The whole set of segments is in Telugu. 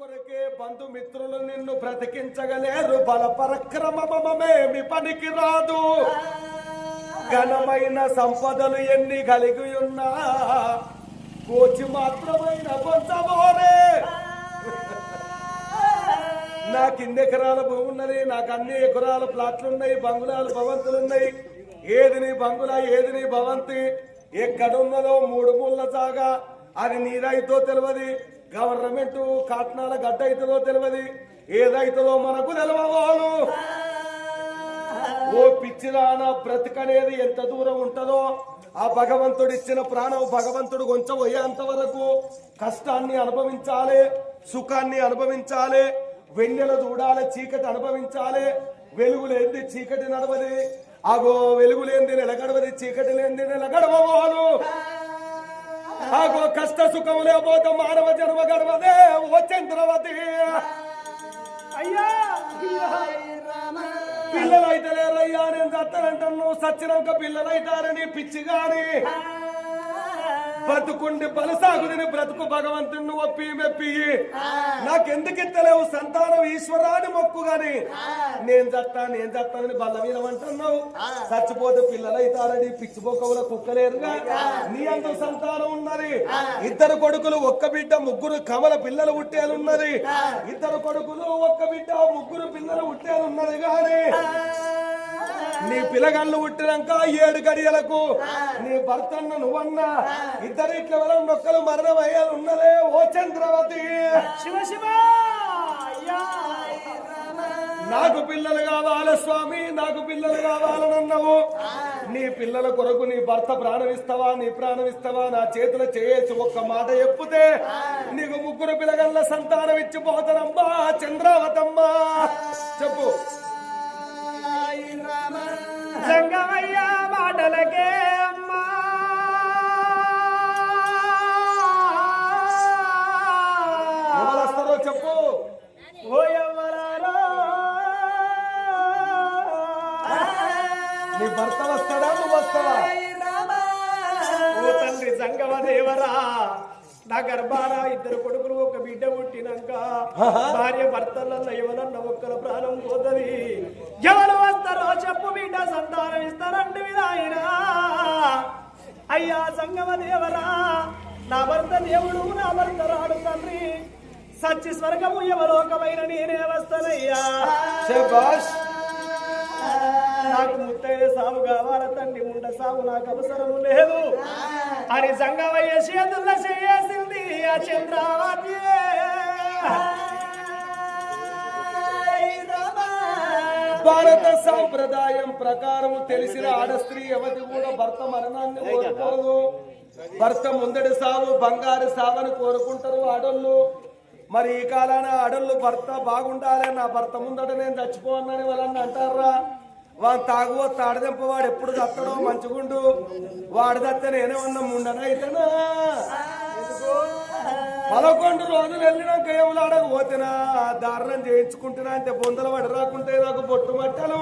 కొరకే బంధుమిత్రులు నిన్ను బ్రతికించగలేరు. బల పరక్రమమేమి పనికి రాదు ఘనమైన సంపదలు ఎన్ని కలిగి ఉన్నా కోచి మాత్రమైన కొంచమోరే నాకు ఇన్ని ఎకరాల భూమి ఉన్నది నాకు అన్ని ఎకరాల ప్లాట్లు ఉన్నాయి బంగుళాలు భవంతులున్నాయి ఏది నీ బంగుళా ఏది నీ భవంతి? ఎక్కడున్నదో మూడు ముళ్ళ జాగా. అది నీరైతో తెలియదు గవర్నమెంట్ కాట్నాల గడ్డ అవుతుందో తెలియదు. ఏదైతుందో మనకు తెలవవాళ్ళు ఓ పిచ్చిరాన బ్రతకనేది ఎంత దూరం ఉంటుందో ఆ భగవంతుడు ఇచ్చిన ప్రాణం భగవంతుడు కొంచెం పోయేంత వరకు కష్టాన్ని అనుభవించాలి సుఖాన్ని అనుభవించాలి వెన్నెల చూడాలి చీకటి అనుభవించాలి వెలుగు లేనిది చీకటి నడవది అగో వెలుగు లేనిది నిలగడవది చీకటి లేనిది నిలగడవవాలు ఆగో కష్ట సుఖం లేకపోతే మానవ జన్మ గడవదే ఓ చంద్రవతి అయ్యా పిల్లలు అయితే లేరయ్యా నేను చస్తానంటాను సచ్చినాక పిల్లలు అవుతారని పిచ్చి గాని బతుకుండి బలసాగుదిని బ్రతుకు భగవంతుని ఒప్పి మెప్పి. నాకెందుకు ఇత్తలేవు సంతానం ఈశ్వరాన్ని మొక్కు గాని. నేను చస్తా నేను చస్తానని బల్ల మీద అంటున్నావు చచ్చిపోతే పిల్లలు అవుతారని పిచ్చి బొక్కవుల కుక్కలేరుగా నీ అంత సంతానం ఉన్నది. ఇద్దరు కొడుకులు ఒక్క బిడ్డ ముగ్గురు కమల పిల్లలు పుట్టేలున్నది ఇద్దరు కొడుకులు ఒక్క బిడ్డ ముగ్గురు పిల్లలు పుట్టేలున్నది గాని. నీ పిల్లగాళ్ళు పుట్టినాక ఏడు గడియలకు. నీ భర్త అన్న నువ్వన్నా ఇద్దరు ఇట్ల వల్ల నొక్కలు మరణం అయ్యాలు ఉన్నదే ఓ చంద్రవతి. శివ నాకు పిల్లలు కావాలి స్వామి నాకు పిల్లలు కావాలనన్నావు నీ పిల్లల కొరకు నీ భర్త ప్రాణం ఇస్తావా నీ ప్రాణం ఇస్తావా నా చేతులు చేసి ఒక్క మాట చెప్పుతే నీకు ముగ్గురు పిల్లగల్ల సంతానం ఇచ్చిపోతానమ్మా చంద్రావతమ్మా. చెప్పు. సంగమయ్య మాటలకే అమ్మా. చెప్పు. ఓ ఎవ్వరారో నీ భర్త వస్తాడా నువ్వు వస్తావా? ఓ తండ్రి సంగమ దేవరా నా గర్భాన ఇద్దరు కొడుకులు ఒక బిడ్డ పుట్టినాక భార్య భర్తలలో ఎవరన్న ఒక్కల ప్రాణం పోతుంది. ఎవరు వస్తారో చెప్పు బిడ్డ సంతానం ఇస్తారంటే ఆయన అయ్యా సంగమ దేవరా నా భర్త దేవుడు నా భర్త రాడు తండ్రి. సచ్చి స్వర్గము ఎవలోకమైన నేనే వస్తానయ్యా. నాకు ముత్తైన సాగు కావాల తండ్రి ముండ సాగు నాకు అవసరం లేదు. అని సంగమయ్య చేతుల్లో చేసింది ఆ చంద్రావతి భారత సాంప్రదాయం ప్రకారం తెలిసిన ఆడ స్త్రీ ఎవరి కూడా భర్త మరణాన్ని కోరుకోదు భర్త ముందడి సావు బంగారు సావని కోరుకుంటారు ఆడోళ్ళు. మరి ఈ కాలాన ఆడోళ్ళు భర్త బాగుండాలి నా భర్త ముందట నేను చచ్చిపోవాలని వాళ్ళని అంటారా? వాడు తాగువో తాడదెంప వాడు ఎప్పుడు చత్తడో మంచిగుండు. వాడు చస్తే నేనే ఉన్నా ముండనైతేనా? పదకొండు రోజులు వెళ్ళినాక ఏమలాడక పోతేనా? దారుణం చేయించుకుంటున్నా అంటే బొందల పడి రాకుంటే నాకు బొట్టు మట్టలు.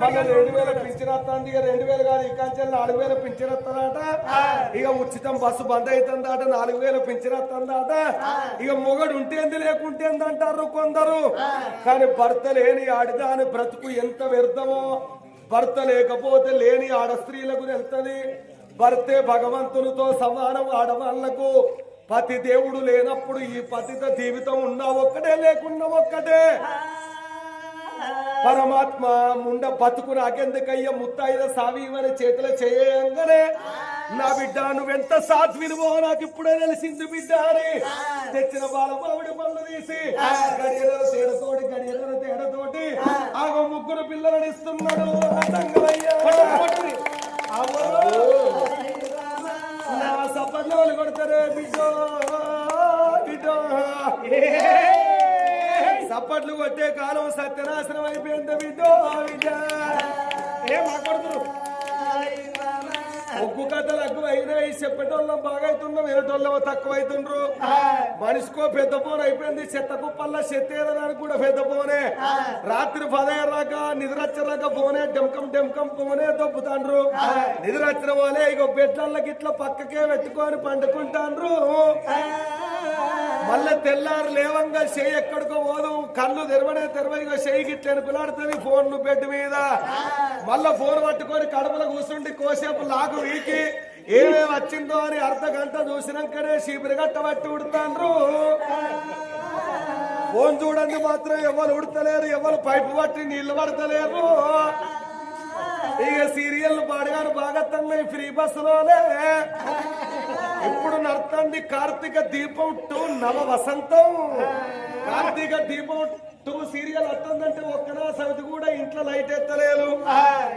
మళ్ళీ రెండు వేల పింఛన్ వస్తుంది ఇక రెండు వేలు కాదు ఇక నాలుగు వేల పింఛన్ వస్తుందట. ఇక ఉచితం బస్సు బంద్ అవుతుందట నాలుగు వేల పింఛన్ వస్తుందట. ఇక మొగడు ఉంటేంది లేకుంటేంది అంటారు కొందరు కానీ భర్త లేని ఆడిదాని బ్రతుకు ఎంత వ్యర్థమో. భర్త లేకపోతే లేని ఆడ స్త్రీలకు వెళ్తది. భర్తే భగవంతునితో సమానం ఆడవాళ్ళకు. పతి దేవుడు లేనప్పుడు ఈ పతిత జీవితం ఉన్నా ఒక్కటే లేకున్నా ఒక్కటే పరమాత్మ ముండ బతుకు నాకెందుకయ్య ముత్తాయిద సావివని చేతుల చేయంగానే నా బిడ్డ నువ్వెంత సాధ్వినువో నాకు ఇప్పుడే తెలిసింది బిడ్డ అని తెచ్చిన బాలబావుడి పనులు తీసి గడియల తేడతోటి గడియల తేడతోటి ఆగో ముగ్గురు పిల్లలను ఇస్తున్నాడు. రంగమయ్య. నా కొడతారే బిడ్డో బిడ్డో చప్పట్లు కొట్టే కాలం సత్యనాశనం అయిపోయింది బిడ్డో బిడ్డ ఏం మాట్లాడుతున్నారు ఒగ్గు కథలు ఎక్కువ అయినాయి చెప్పేటోళ్ళం బాగా అవుతున్నాం వినటోళ్ళం తక్కువ అవుతుండ్రు మనిషికో పెద్ద ఫోన్ అయిపోయింది చెత్త కుప్పల్లా చెత్త కూడా పెద్ద ఫోనే రాత్రి పదయ్యాక నిద్రచ్చరాక ఫోనే డెంకం డెంకం ఫోనే దొబ్బుతాండ్రు. నిద్రచ్చిన వాళ్ళే ఇక బెడ్లకి ఇట్లా పక్కకే పెట్టుకొని పండుకుంటాండ్రు. మళ్ళీ తెల్లారు లేవంగా చెయ్యి ఎక్కడికో పోదు కళ్ళు తెరవనే తెరవైగా చెయ్యి గిట్ల ఎనుకులాడుతుంది ఫోన్ బెడ్ మీద. మళ్ళా ఫోన్ పట్టుకొని కడుపులో కూర్చుండి కోసేపు లాగు వీకి ఏమేమి వచ్చిందో అని అర్ధ గంట చూసినాకనే చీపురు పట్టి ఉడతాండ్రు. ఫోన్ చూడండి మాత్రం ఎవరు ఉడతలేరు ఎవరు పైపు పట్టి నీళ్ళు పడతలేరు. ఇక సీరియల్ పాడగాను బాగా తన్నాయి ఫ్రీ బస్సులోనే. ఇప్పుడు నడుతుంది కార్తీక దీపం టూ నవ వసంతం. కార్తీక దీపం టూ సీరియల్ వస్తుందంటే ఒక్కనా సమితి కూడా ఇంట్లో లైట్ ఎత్తలేదు.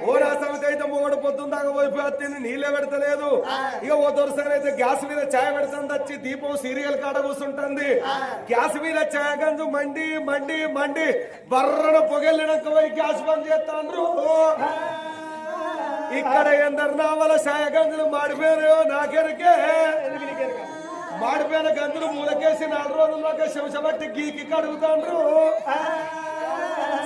ఓ నా సమితి అయితే మూడు పొద్దున్న దాకా పోయిపోతుంది నీళ్ళే పెడతలేదు. ఇక ఓ దొరసారి అయితే గ్యాస్ మీద ఛాయ్ పెడుతుంది వచ్చి దీపం సీరియల్ కాడ కూర్చుంటుంది. గ్యాస్ మీద ఛాయ్ గంజు మండి మండి మండి. బర్రన పొగెళ్ళినాక పోయి గ్యాస్ బంద్ చేస్తాండ్రు. ఇక్కడ ఎందరు నావల ఛాయ గంజులు మాడిపోయారు నాకెరికే మాడిపోయిన గంతులు మూలకేసి నాలుగు రోజుల్లోకి శంసబట్టి గీకి కడుగుతాండ్రు.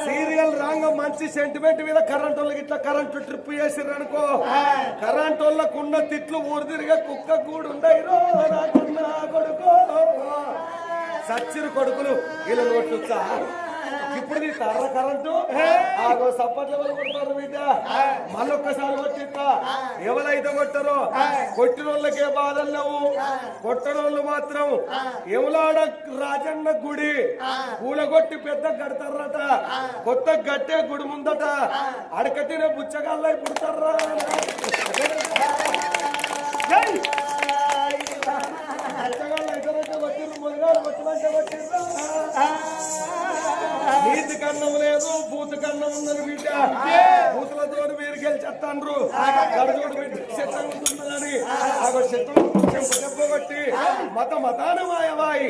సీరియల్ రాంగ మంచి సెంటిమెంట్ మీద కరెంట్ వాళ్ళకి ఇట్లా కరెంటు ట్రిప్ చేసిర్రు అనుకో కరెంట్ వాళ్ళకు ఉన్న తిట్లు ఊరు తిరిగే కుక్క కూడా ఉండయి కొడుకో. సచ్చిరు కొడుకులు వీళ్ళ నోట్లు ఇప్పుడు నీ తర్ర కరెంటు? ఆగో సప్పట్లు ఎవరు కొడతారు బిడ్డ మళ్ళొక్కసారి కొట్టిస్తా. ఎవరైతే కొట్టరో కొట్టిన వాళ్ళకే బాధలు లేవు. కొట్టడోళ్ళు మాత్రం ఎవలాడ రాజన్న గుడి? కూలగొట్టి పెద్ద కడతారట కొత్త గట్టే గుడి ముందట. అడక తినే బుచ్చగాళ్ళ పుడతారా! బుచ్చగాళ్ళు అయితే కొట్టిర్రు ముదిగాడు కొట్టమంటే కొట్టిర్రు? నీతి కన్నం లేదు బూతు కన్నం ఉందని బిడ్డ. బూతులతో మీరు గెలిచేస్తాండ్రు గడజోడు బిడ్డ శత్రం ఉంటుందని. ఆ శత్రువు చెంపగొట్టి మత మతాన మాయవాయి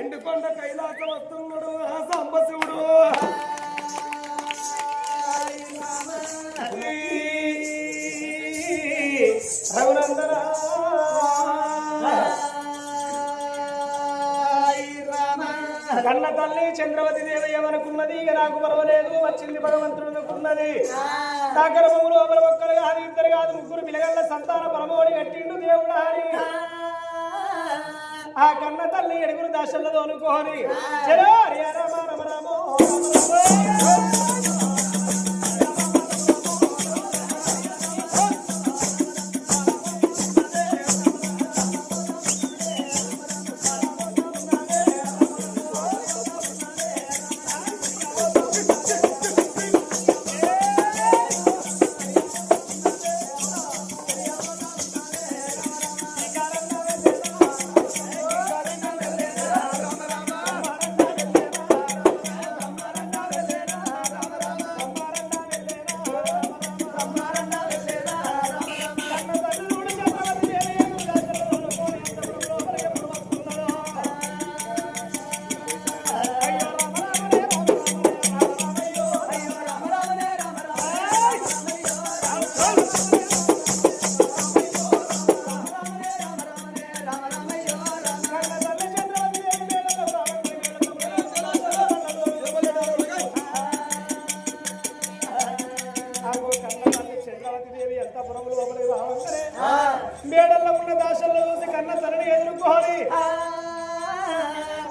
ఎండుకొండ కైలాసం వస్తున్నాడు ఆ సాంబశివుడు. కన్న తల్లి చంద్రవతి దేవి ఏమనుకున్నది? ఇక నాకు పర్వాలేదు వచ్చింది భగవంతుడుకున్నది నా గర్భము లోపల ఒక్కరు కాదు ఇద్దరు కాదు ముగ్గురు పిల్లగల్ల సంతాన పరమోడి కట్టిండు దేవుడు అని ఆ. కన్న తల్లి ఎడుగురు దశల్లో అనుకోని. చలో హరి రామో రామ రామో.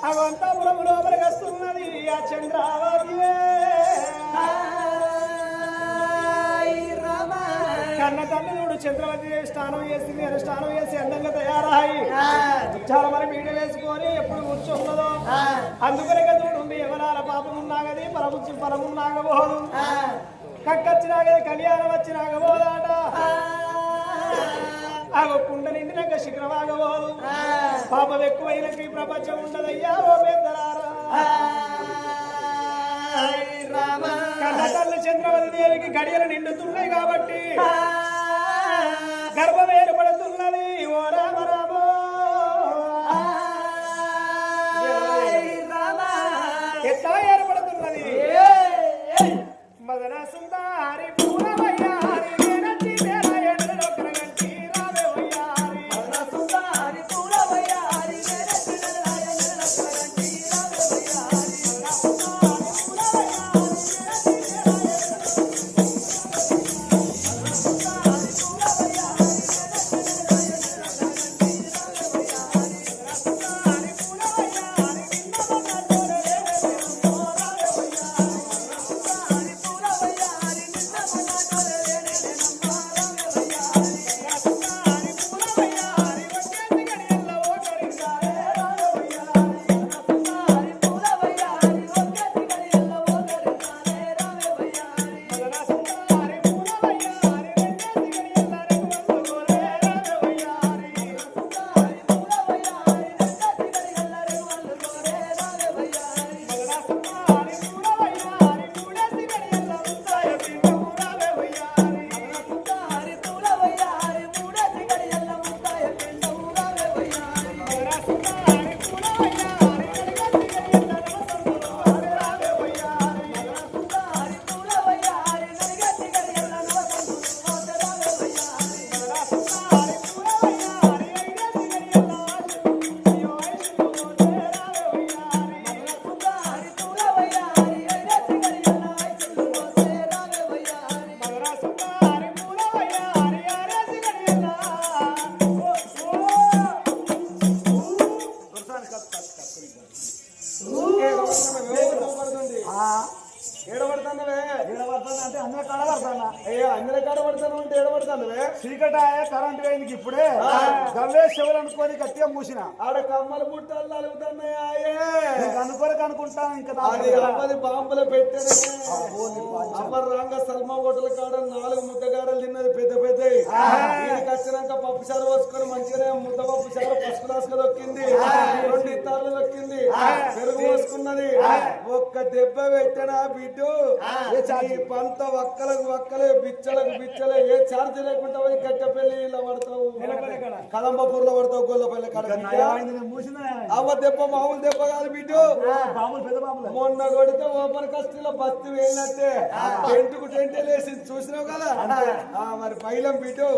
అవి అంతా పురము లోపలికి వస్తున్నది ఆ చంద్రావతి కన్న తల్లి చూడు చంద్రవతి స్నానం చేసింది అని స్నానం చేసి అందంగా తయారాయి చాలా మరి మీడ వేసుకొని ఎప్పుడు కూర్చున్నదో అందుకనే చూడు మీ ఎవరాల పాపం ఉన్నాగది పరముచ్చి పరమున్నాగబోదు. కక్కచ్చినాక కళ్యాణం వచ్చినాగబోదాట ఆ. కుండ నిండినాక శిఖరమాగబోదు పాపం ఎక్కువైనకి ఈ ప్రపంచం ఉండదయ్యా ఓ పెద్దలారా చంద్రవతి దేవికి గడియలు నిండుతున్నాయి కాబట్టి గర్భం ఏర్పడుతున్నది ఓ రామ రామో. ఎట్లా ఏర్పడుతున్నది. మదన సుందారి చీకట కరెంట్ పోయింది ఇప్పుడే. గవ్వే చెవులు అనుకొని గట్టిగా మూసిన. ఆడ కమ్మల బుట్టలు నీకు అనుకోరక అనుకుంటాను ఇంకా బాంబులు పెట్టేది. అమ్మ రంగ సల్మా హోటల్ కాడ నాలుగు ముద్దగాడలు తిన్నది పెద్ద పెద్ద వీడికి వచ్చినాక పప్పు చారు పోసుకొని మంచిగానే ముద్ద పప్పు చారు పసుపు రాసుకొని దొక్కింది. రెండు ఇత్తాలు దొక్కింది. పెరుగు పోసుకున్నది. ఒక్క దెబ్బ పెట్టనా బిడ్డు? పంత వక్కలకు వక్కలే బిచ్చలకు బిచ్చలే ఏ ఛార్జ్ లేకుండా పోయి కట్టెపల్లి ఇలా పడతావు కదంబపూర్లో పడతావు గొల్లపల్లి అవ్వ దెబ్బ మామూలు దెబ్బ కాదు బిడ్డు. మొన్న కొడితే ఓపెన్ కస్టీలో బస్తి వేయినట్టే. టెంట్కు టెంటే లేసి చూసినావు కదా? ఆ, మరి పైలం బిడ్డు.